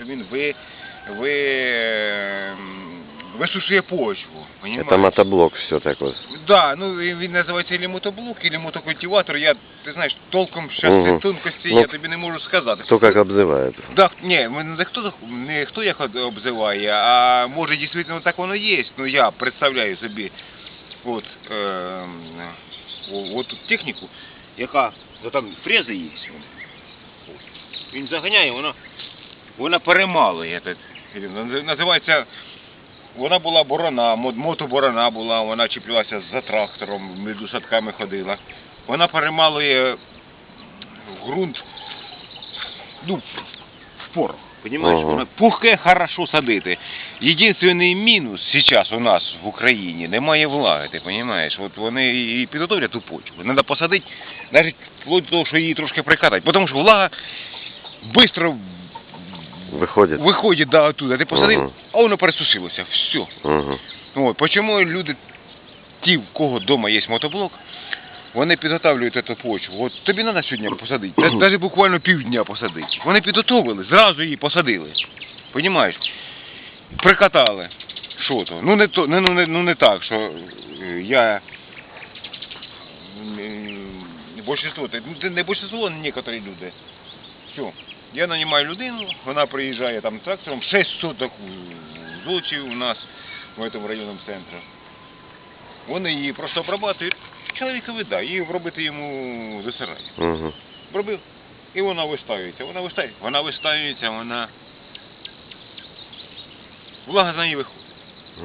Він ви, ви, ем, висушує почву. Это Понимаєш? мотоблок все так вот. Да, ну і він називається или мотоблок, или мотокультиватор. Я, ти знаєш, толком щас Мгм. ці тонкості Ну, я тобі не можу сказати. Кто как обзывает. Да, ні, не хто, зах- не хто як об- обзиває, а може дійсно так воно є. Ну я представляю собі от, е, от тут техніку, яка ну, там фрези є. От. Він заганяє, вона, вона перемалує. этот, Називається, вона була борона, мотоборона була, вона чіплялася за трактором, між садками ходила. Вона перемалує ґрунт ну, в порох. Понимаешь, Ага. пухке хорошо садити. Єдиний мінус зараз у нас в Україні немає влаги, ти розумієш? От вони і підготовлять ту почву. Треба посадити, навіть вплоть до того, що її трошки прикатати. Тому що влага швидко Выходит. виходить до оттуда. Ти посадив, Ага. а воно пересушилося. Все. Угу. От, почему люди, ті, в кого вдома є мотоблок, вони підготовлюють цю почву. От тобі треба сьогодні посадити, навіть буквально півдня посадити. Вони підготовили, зразу її посадили. Понімаєш? Прикатали. Що то? Ну не то, не, ну, не, ну не так, що е, я м, большинство, та- ну, не большинство, а некоторі люди. Все. Я нанімаю людину, вона приїжджає там трактором, 6 соток злочів у нас в цьому районному центрі. Вони її просто обрабатують, чоловікові да, і робити йому засирання. Угу. І вона вистаюється, вона вистаюється, вона вистаюється, вона. Влага з неї виходить.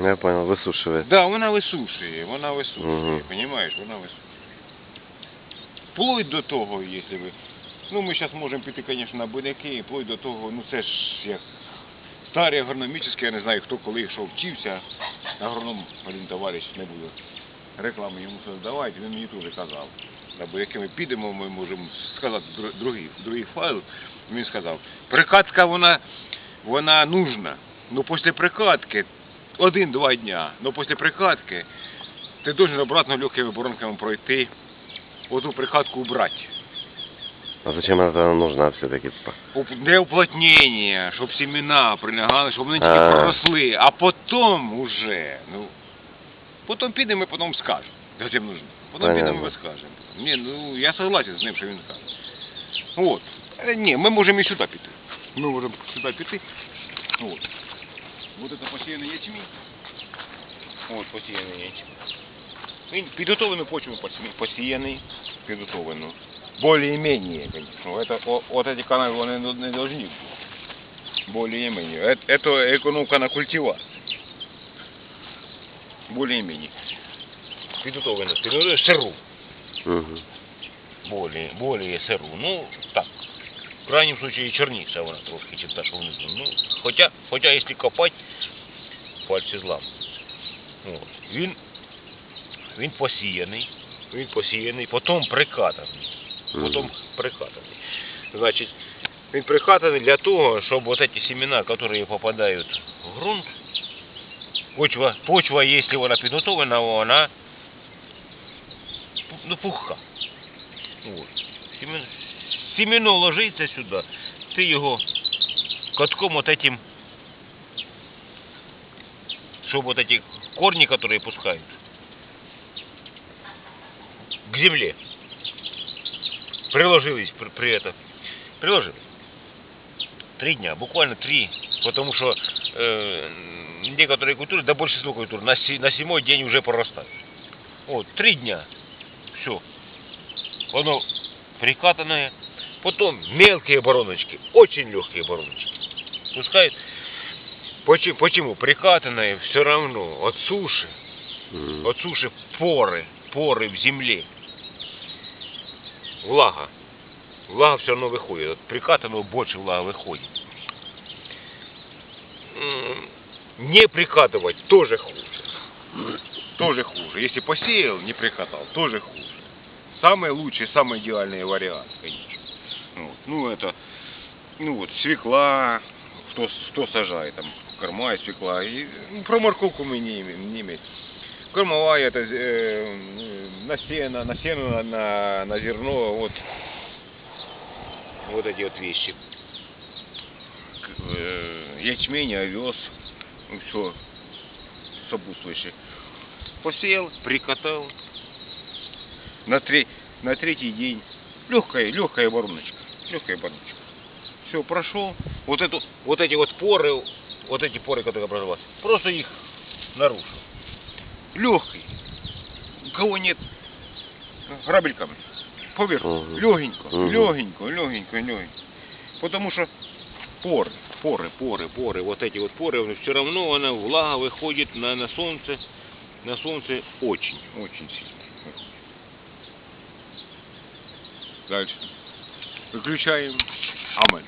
Я понял, высушивает. Да, вона висушує, вона висушує, Мгм. розумієш, вона висушує. Вплоть до того, якщо ви. Ну, ми зараз можемо піти, звісно, на будь-які, вплоть до того, ну це ж як старі агрономічні, я не знаю, хто коли що вчився, агроном один товариш не буде реклами йому создавати, він мені теж казав. На будь-які ми підемо, ми можемо сказати другий, другий файл, він сказав, прикатка вона, вона нужна, ну після прикатки один-два дня, но після прикатки ти должен обратно легкими воронками пройти, оту прикатку убрати. А зачем это нужно все-таки? Уп- Для уплотнення, щоб семена прилягали, щоб вони тільки А. проросли, а потім уже, ну, потім підемо і потім скажемо, зачем нужно. Потім Понятно. підемо і скажемо. Ні, ну, я согласен з ним, що він каже. От. Е, Ні, ми можемо і сюди піти. Ми можемо сюди піти. От. Вот это посіяний ячмінь. От посіяний ячмінь. Він підготовлену почву посі- посіяний, підготовлену. Более-менее, конечно. Это, о- вот эти каналы вони не не должны быть. Более-менее. Это, это экономка на культивацию. Более-менее. Підготовлено. Підготовлено сиру. Угу. Более, более сиру. Ну, так. В крайнем случае черніша вона трошки, чим та, що внизу. Ну, хоча, хоча якщо копати, пальці зламуються. От. Він, він посіяний, він посіяний, потім прикатаний. Потім прикатаний. Значить, він прикатаний для того, щоб вот эти семена, которые попадают в грунт, почва, почва, если вона підготовлена, вона пу- ну, пухка. Вот. Семен, семено ложиться сюди, ти його катком вот этим, чтобы вот эти корни, которые пускают, к земле приложились при, при этом. Приложились. Три дня, буквально три, потому что э, некоторые культуры, да большинство культур, на, на седьмой день уже прорастают. Вот, три дня. Все. Оно прикатанное. Потом мелкие бороночки, очень легкие бороночки. Пускай. Почему? Почему? Прикатанное все равно от суши, от суши поры, поры в земле. Влага. Влага все равно выходит. От прикатанного больше влага выходит. М, Не прикатывать тоже хуже. Тоже хуже. Если посеял, не прикатал, тоже хуже. Самый лучший, самый идеальный вариант, конечно. Вот. Ну, это, ну вот, свекла, кто, кто сажает, там, корма и свекла. И, ну, про морковку мы не. Не имеем. Кормовая, это э, на сено, на сено, на, на, зерно, вот, вот эти вот вещи. э, ячмень, овес, ну все сопутствующее. Посеял, прикатал. На, тре- на третий день легкая, легкая вороночка, легкая вороночка. Все, прошел. Вот, эту, вот эти вот поры, вот эти поры, которые образовались, просто их нарушил. Легкий. У кого нет грабельками. Поверх. Мгм. Легенько, Мгм. легенько, легенько, легенько. Потому что поры, поры, поры, поры, вот эти вот поры, все равно она влага выходит на, на солнце, на солнце очень, очень сильно. Дальше. Выключаем. Амен.